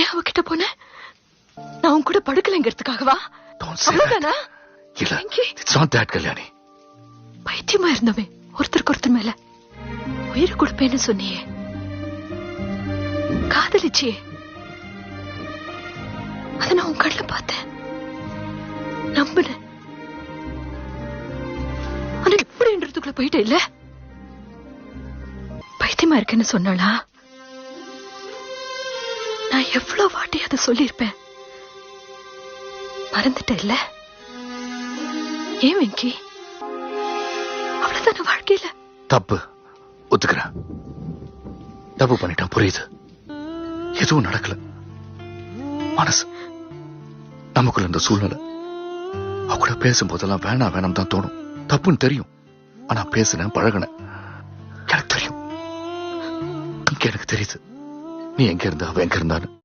ஏன் அவகிட்ட போன? நான் உன் கூட படுக்கலைங்கிறதுக்காகவா. அவ்வளவுதானா? இல்ல Venki. It's not that Kalyani. பைத்தியமா இருந்தவன் ஒருத்தருக்கு ஒருத்தர் மேல. உயிரை கொடுப்பேன்னு சொன்னியே. காதலிச்சியே அத நான் உன் கண்ணுல பார்த்தேன். நம்பினேன் ஆனா இப்படின்றதுக்குள்ள போயிட்டே இல்ல பைத்தியமா இருக்கேன்னு சொன்னாளா? நான் எவ்வளவு வாட்டி அதை சொல்லியிருப்பேன்? மறந்துட்ட இல்ல ஏன் வெங்கி? அவ்வளவுதான வாழ்க்கையில? தப்பு. ஒத்துக்கிறேன் தப்பு பண்ணிட்டேன் புரியுது. எதுவும் நடக்கல. மனசு. நமக்குள்ள இந்த சூழ்நிலை. அவ கூட பேசும்போதெல்லாம் வேணாம் வேணாம் தான் தோணும். தப்புன்னு தெரியும். ஆனா பேசுனேன் பழகுனேன். எனக்கு தெரியும். எனக்கு தெரியுது. நீ எங்க இருந்தா அவன் எங்க இருந்தான்னு?